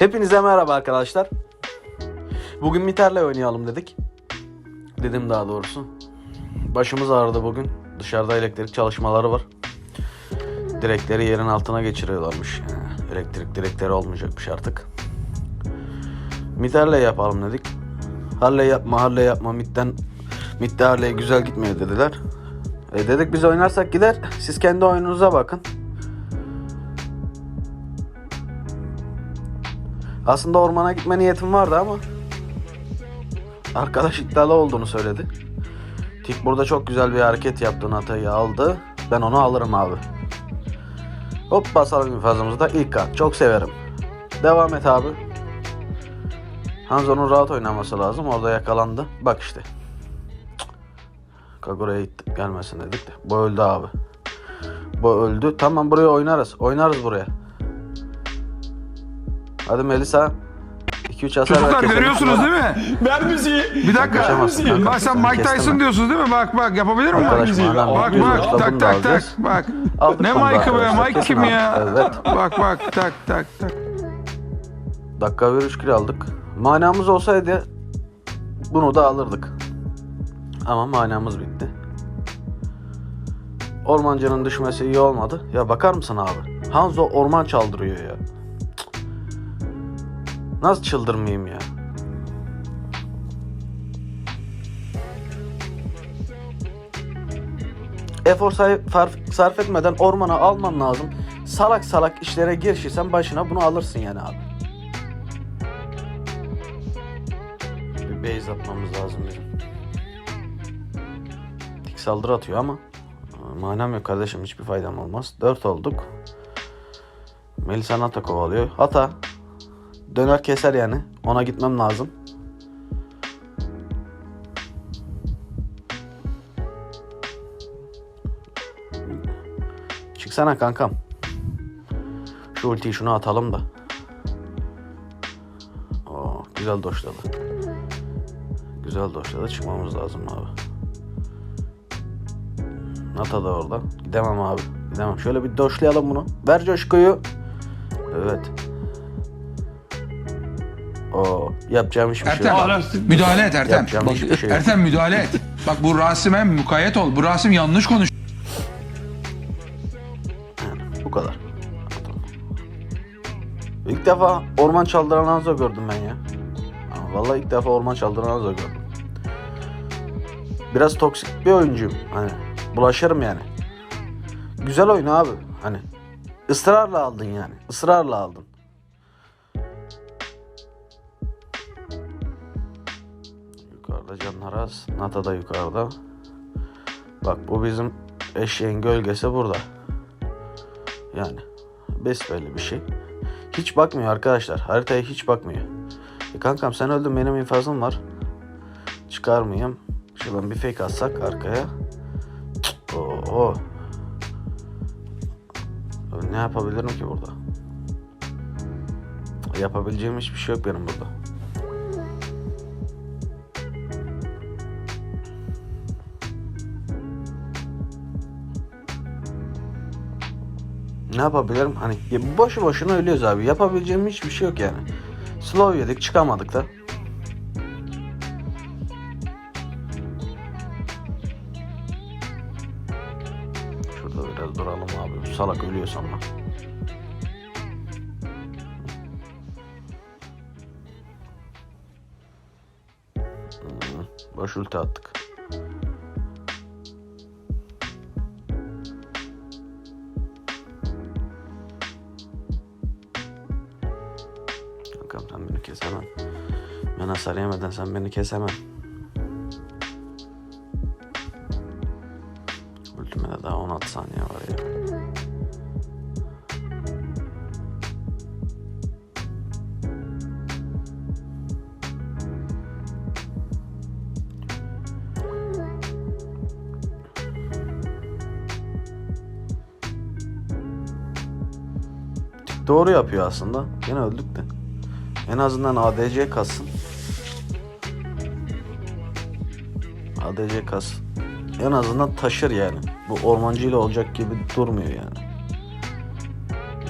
Hepinize merhaba arkadaşlar. Bugün Miter'le oynayalım dedik. Dedim daha doğrusu. Başımız ağrıdı bugün. Dışarıda elektrik çalışmaları var. Direkleri yerin altına geçiriyorlarmış. Yani elektrik direkleri olmayacakmış artık. Miter'le yapalım dedik. Harley yapma, Harley yapma. Mid'den, Mid'de Harley güzel gitmiyor dediler. E dedik biz oynarsak gider. Siz kendi oyununuza bakın. Aslında ormana gitme niyetim vardı ama arkadaş iddialı olduğunu söyledi. Tik burada çok güzel bir hareket yaptı. Nata'yı aldı. Ben onu alırım abi. Hop basalım infazımızda. ilk kart. Çok severim. Devam et abi. Hanzo'nun rahat oynaması lazım. Orada yakalandı. Bak işte. Kagura'ya. Gelmesin dedik de. Bu öldü abi. Bu öldü. Tamam buraya oynarız. Oynarız buraya. Hadi Melisa. 2-3 hasar Çocuklar keselim. görüyorsunuz değil mi? Ver müziği. Bir dakika. kaçamazsın kanka. Bak sen Mike Tyson mi? diyorsunuz değil mi? Bak bak yapabilir miyim? Arkadaş müziği bana. Bak bir bak tak da tak tak alacağız. bak. Aldık Ne bunu da Mike'ı be Mike kim ya? Evet. Bak bak tak tak tak. Dakika 1 3 kilo aldık. Manamız olsaydı bunu da alırdık. Ama manamız bitti. Ormancının düşmesi iyi olmadı. Ya bakar mısın abi? Hanzo orman çaldırıyor ya. Nasıl çıldırmayayım ya? Efor sarf etmeden ormana alman lazım. Salak salak işlere girişirsen başına bunu alırsın yani abi. Bir base atmamız lazım bizim. Tik saldırı atıyor ama e, manam yok kardeşim hiçbir faydam olmaz. 4 olduk. Melisa Nata kovalıyor. Hata. Döner keser yani. Ona gitmem lazım. Çıksana kankam. Şu ultiyi şuna atalım da. Oo, güzel doşladı. Güzel doşladı. Çıkmamız lazım abi. Nata da orada. Gidemem abi. Gidemem. Şöyle bir doşlayalım bunu. Ver coşkuyu. Evet. Yapacağım hiçbir şey Ertem yok. müdahale et Ertem. Yapacağım hiçbir şey yok. Ertem müdahale et. Bak bu Rasim'e mukayyet ol. Bu Rasim yanlış konuş. Bu kadar. İlk defa orman çaldıran Hanzo gördüm ben ya. Ama Vallahi ilk defa orman çaldıran Hanzo gördüm. Biraz toksik bir oyuncuyum. Hani bulaşırım yani. Güzel oyun abi. Hani ısrarla aldın yani. Israrla aldın. Yukarıda canlar az. Nata da yukarıda. Bak bu bizim eşeğin gölgesi burada. Yani besbelli bir şey. Hiç bakmıyor arkadaşlar. Haritaya hiç bakmıyor. E kankam sen öldün benim infazım var. Çıkar mıyım? Şuradan bir fake atsak arkaya. Oo. Ne yapabilirim ki burada? Yapabileceğim hiçbir şey yok benim burada. Ne yapabilirim? Hani boşu boşuna ölüyoruz abi. Yapabileceğim hiçbir şey yok yani. Slow yedik çıkamadık da. Şurada biraz duralım abi. Bu salak ölüyor. Hmm, boş ulti attık. Hasar yemeden sen beni kesemem. Ultime daha 16 saniye var ya. Doğru yapıyor aslında. Yine öldük de. En azından ADC kassın. ADC kas. En azından taşır yani. Bu ormancıyla olacak gibi durmuyor yani.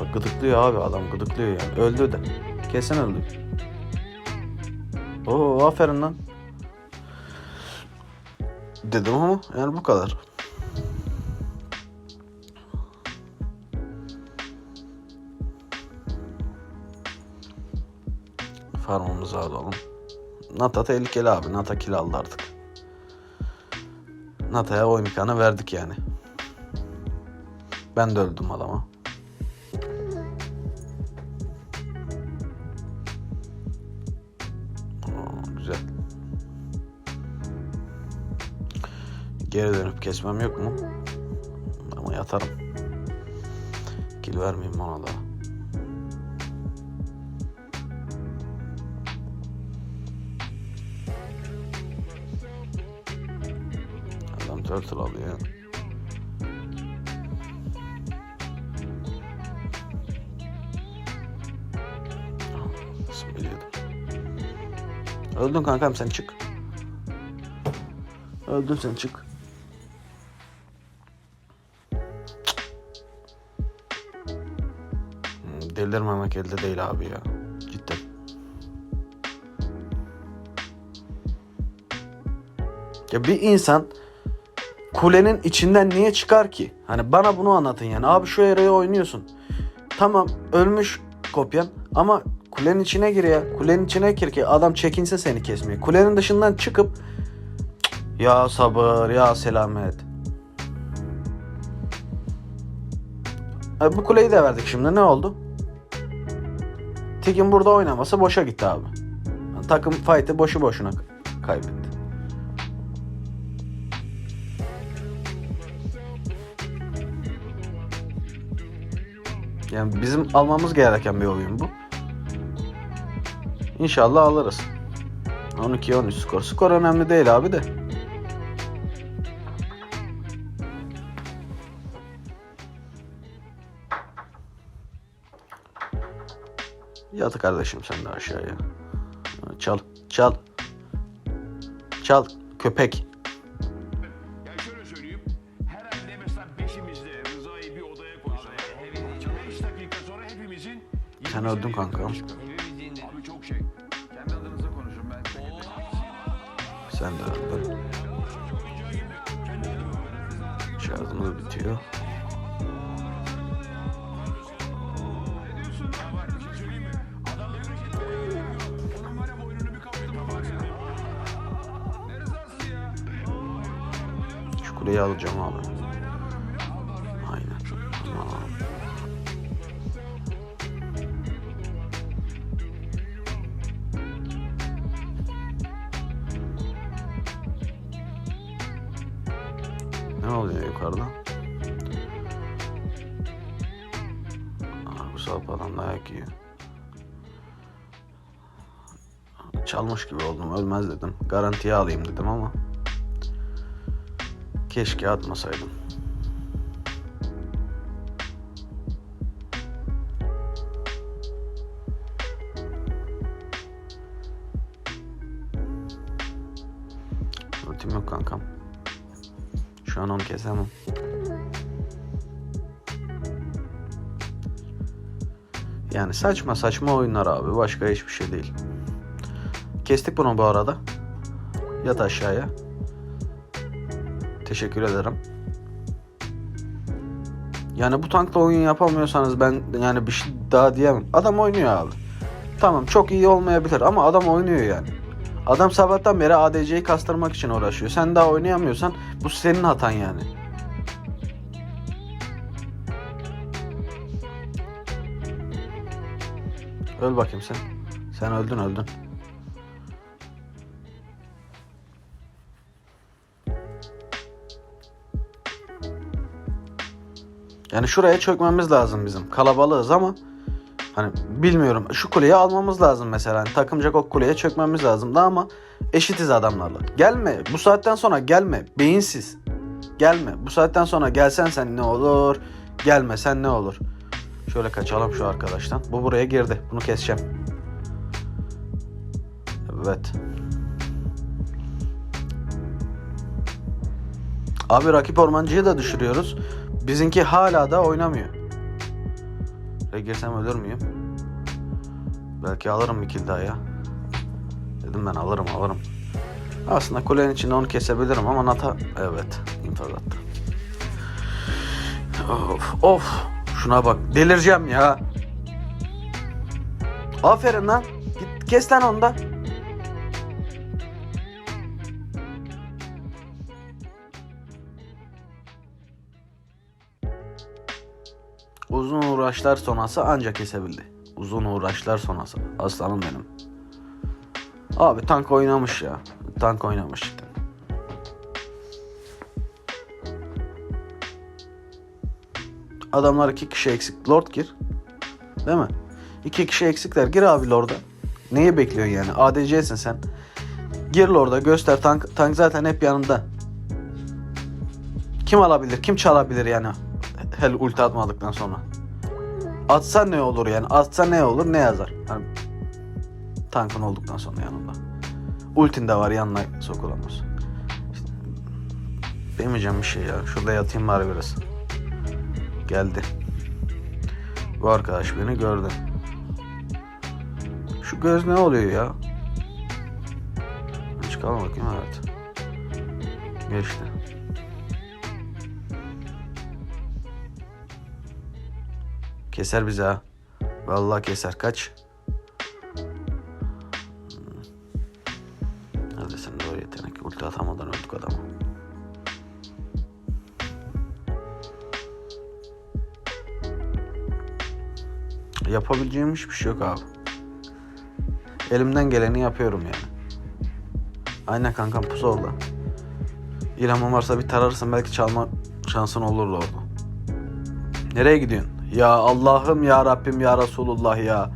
Bak gıdıklıyor abi adam gıdıklıyor yani. Öldü de. Kesin öldük. Oo aferin lan. Dedim ama yani bu kadar. Farmımızı alalım. Nata tehlikeli abi. Nata kill aldı artık. Nata'ya oyun imkanı verdik yani. Ben de öldüm adama. Güzel. Geri dönüp kesmem yok mu? Ama yatarım. Kill vermeyeyim ona da. Turtle. Nasıl biliyordum? Öldün kankam sen çık. Öldün sen çık. Hmm, Delirmemek elde değil abi ya. Cidden. Ya bir insan kulenin içinden niye çıkar ki? Hani bana bunu anlatın yani. Abi şu eroyu oynuyorsun. Tamam ölmüş kopyan ama kulenin içine gir ya. Kulenin içine gir ki adam çekinse seni kesmeye. Kulenin dışından çıkıp ya sabır ya selamet. E, bu kuleyi de verdik şimdi ne oldu? Tigin burada oynaması boşa gitti abi. Takım fight'ı boşu boşuna kaybetti. Yani bizim almamız gereken bir oyun bu. İnşallah alırız. 12-13 skor. Skor önemli değil abi de. Yat kardeşim sen de aşağıya. Çal, çal. Çal köpek. Sen öldün kanka. Abi çok. Kendi adınıza konuşun ben. Sen de öldün. Şarjımız bitiyor. Şu kuleyi alacağım abi. Dayak. Çalmış gibi oldum. Ölmez dedim. Garantiye alayım dedim ama. Keşke atmasaydım. Ultim yok kankam. Şu an onu kesemem. Yani saçma saçma oyunlar abi. Başka hiçbir şey değil. Kestik bunu bu arada. Yat aşağıya. Teşekkür ederim. Yani bu tankla oyun yapamıyorsanız ben yani bir şey daha diyemem. Adam oynuyor abi. Tamam çok iyi olmayabilir ama adam oynuyor yani. Adam sabahtan beri ADC'yi kastırmak için uğraşıyor. Sen daha oynayamıyorsan bu senin hatan yani. Öl bakayım sen. Sen öldün öldün. Yani şuraya çökmemiz lazım bizim. Kalabalığız ama hani bilmiyorum. Şu kuleyi almamız lazım mesela. Hani takımcak o kuleye çökmemiz lazım da ama eşitiz adamlarla. Gelme. Bu saatten sonra gelme. Beyinsiz. Gelme. Bu saatten sonra gelsen sen ne olur? Gelmesen ne olur? Şöyle kaçalım şu arkadaştan. Bu buraya girdi. Bunu keseceğim. Evet. Abi rakip ormancıyı da düşürüyoruz. Bizimki hala da oynamıyor. Buraya girsem ölür müyüm? Belki alırım bir kill daha ya. Dedim ben alırım alırım. Aslında kulenin içinde onu kesebilirim ama Nata evet infaz attı. Of of şuna bak delireceğim ya. Aferin lan. Git kes lan onu da. Uzun uğraşlar sonrası ancak kesebildi. Uzun uğraşlar sonrası. Aslanım benim. Abi tank oynamış ya. Tank oynamış Adamlar iki kişi eksik. Lord gir. Değil mi? İki kişi eksikler. Gir abi Lord'a. Neyi bekliyorsun yani? ADC'sin sen. Gir Lord'a göster. Tank, tank zaten hep yanında. Kim alabilir? Kim çalabilir yani? Hel ulti atmadıktan sonra. Atsa ne olur yani? Atsa ne olur? Ne yazar? Hani tankın olduktan sonra yanında. Ultin de var yanına sokulamaz. İşte, demeyeceğim bir şey ya. Şurada yatayım bari biraz. Geldi. Bu arkadaş beni gördü. Şu göz ne oluyor ya? Çıkalım bakayım evet. Geçti. Keser bizi ha. Vallahi keser. Kaç. De o yetenek. Ulti atamadan öldük adamı. Yapabileceğim hiçbir şey yok abi. Elimden geleni yapıyorum yani. Aynen kankam pusu orada. İlhamın varsa bir tararsın belki çalma şansın olur orada. Nereye gidiyorsun? Ya Allah'ım ya Rabbim ya Resulullah ya.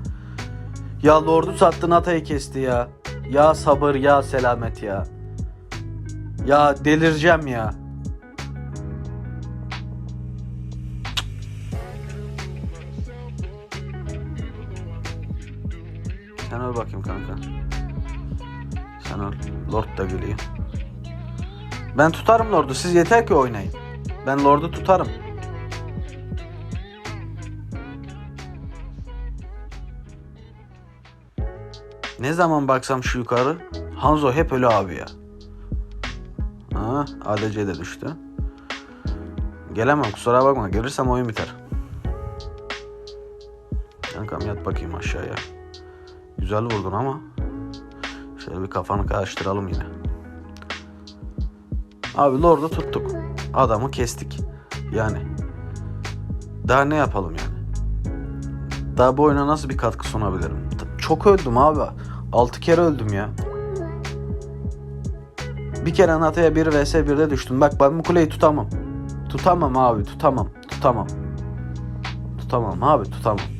Ya Lord'u sattın Atay'ı kesti ya. Ya sabır ya selamet ya. Ya delireceğim ya. Sen öl bakayım kanka. Sen öl. Lord da gülüyor. Ben tutarım Lord'u. Siz yeter ki oynayın. Ben Lord'u tutarım. Ne zaman baksam şu yukarı Hanzo hep ölü abi ya. Ha, ADC de düştü. Gelemem kusura bakma. Gelirsem oyun biter. Kankam yat bakayım aşağıya. Güzel vurdun ama. Şöyle bir kafanı karıştıralım yine. Abi Lord'u tuttuk. Adamı kestik. Yani. Daha ne yapalım yani? Daha bu oyuna nasıl bir katkı sunabilirim? Çok öldüm abi. 6 kere öldüm ya. Bir kere Nata'ya 1 vs 1'de düştüm. Bak ben bu kuleyi tutamam. Tutamam abi tutamam. Tutamam. Tutamam abi tutamam.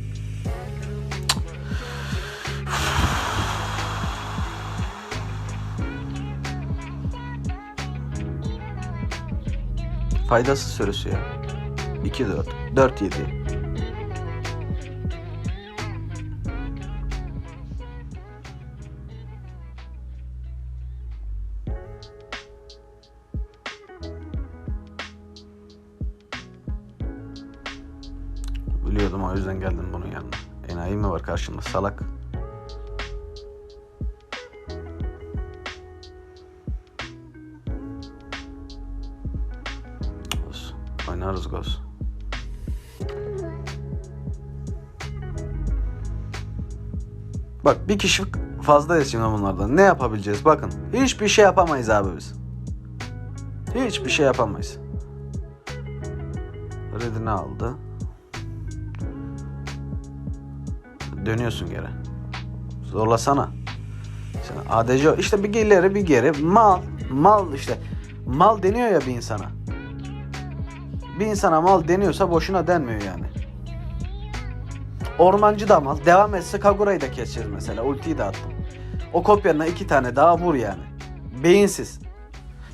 Faydasız sürüsü ya. 2-4. 4-7. Biliyordum o yüzden geldim bunun yanına. Enayi mi var karşımda salak? Oynarız Goz. Bak bir kişi fazla şimdi bunlardan. Ne yapabileceğiz? Bakın. Hiçbir şey yapamayız abi biz. Hiçbir şey yapamayız. Red'ini aldı. Dönüyorsun geri. Zorlasana. Sen ADC işte bir ileri bir geri mal mal işte mal deniyor ya bir insana. Bir insana mal deniyorsa boşuna denmiyor yani. Ormancı da mal. Devam etse Kagura'yı da keseceğiz mesela. Ultiyi de attım. O kopyanına iki tane daha vur yani. Beyinsiz.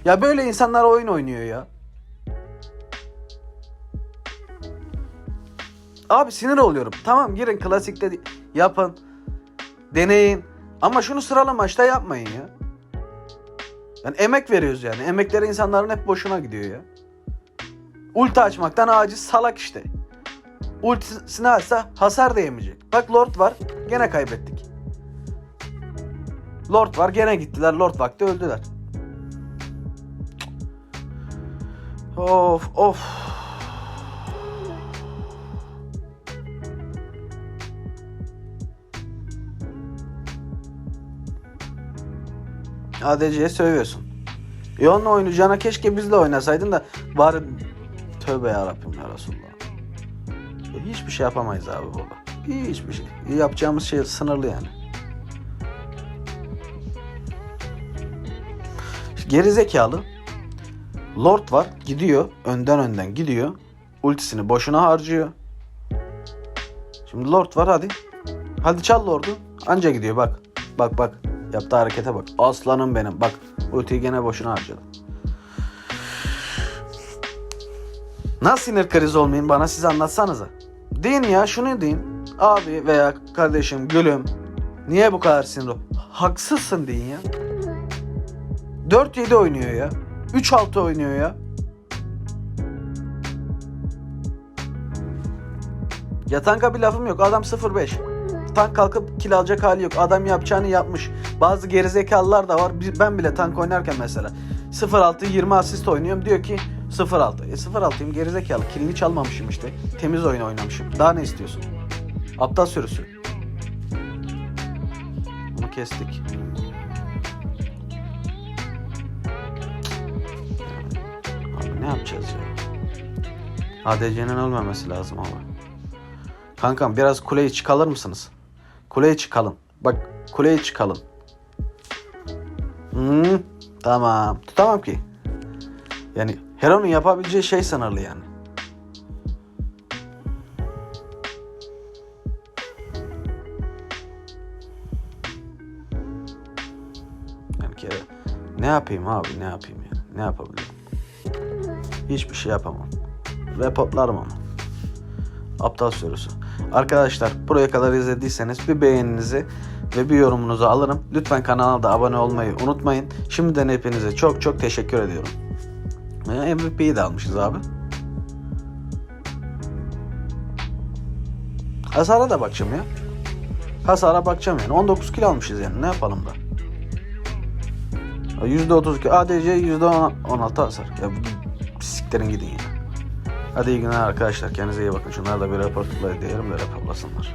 Ya böyle insanlar oyun oynuyor ya. Abi sinir oluyorum. Tamam girin klasikte yapın. Deneyin. Ama şunu sıralı maçta yapmayın ya. Yani emek veriyoruz yani. Emekleri insanların hep boşuna gidiyor ya. Ulti açmaktan aciz salak işte. Ultisini açsa hasar da yemeyecek. Bak Lord var. Gene kaybettik. Lord var. Gene gittiler. Lord vakti öldüler. Of of. ADC'ye sövüyorsun. Onunla oynayacağına keşke bizle oynasaydın da bari tövbe yarabbim ya Resulallah. E hiçbir şey yapamayız abi burada. Hiçbir şey. E Yapacağımız şey sınırlı yani. Geri zekalı. Lord var. Gidiyor. Önden önden gidiyor. Ultisini boşuna harcıyor. Şimdi Lord var hadi. Hadi çal Lord'u. Anca gidiyor bak. Bak bak. Yaptığı harekete bak. Aslanım benim. Bak. Ultiyi gene boşuna harcadı. Nasıl sinir krizi olmayayım bana siz anlatsanıza. Deyin ya şunu deyin. Abi veya kardeşim gülüm. Niye bu kadar sinir Haksızsın deyin ya. 4-7 oynuyor ya. 3-6 oynuyor ya. Ya tanka bir lafım yok. Adam 0-5. Tank kalkıp kill alacak hali yok. Adam yapacağını yapmış. Bazı gerizekalılar da var. Ben bile tank oynarken mesela 0-6 20 asist oynuyorum. Diyor ki 0-6. E 0-6'yım gerizekalı. Killini çalmamışım işte. Temiz oyun oynamışım. Daha ne istiyorsun? Aptal sürüsü. Bunu kestik. Abi ne yapacağız ya? ADC'nin ölmemesi lazım ama. Kankam biraz kuleyi çıkalır mısınız? Kuleye çıkalım. Bak kuleye çıkalım. Hmm, tamam. Tutamam ki. Yani Hero'nun yapabileceği şey sınırlı yani. Yani kere ne yapayım abi ne yapayım yani? Ne yapabilirim? Hiçbir şey yapamam. Reportlarım ama. Aptal sürüsü. Arkadaşlar buraya kadar izlediyseniz bir beğeninizi ve bir yorumunuzu alırım. Lütfen kanala da abone olmayı unutmayın. Şimdiden hepinize çok çok teşekkür ediyorum. MVP'yi de almışız abi. Hasara da bakacağım ya. Hasara bakacağım yani. 19 kilo almışız yani. Ne yapalım da? %32 ADC %16 hasar. Ya siktirin gidin ya. Hadi iyi günler arkadaşlar. Kendinize iyi bakın. Şunlar da bir raportla diyelim de raporlasınlar.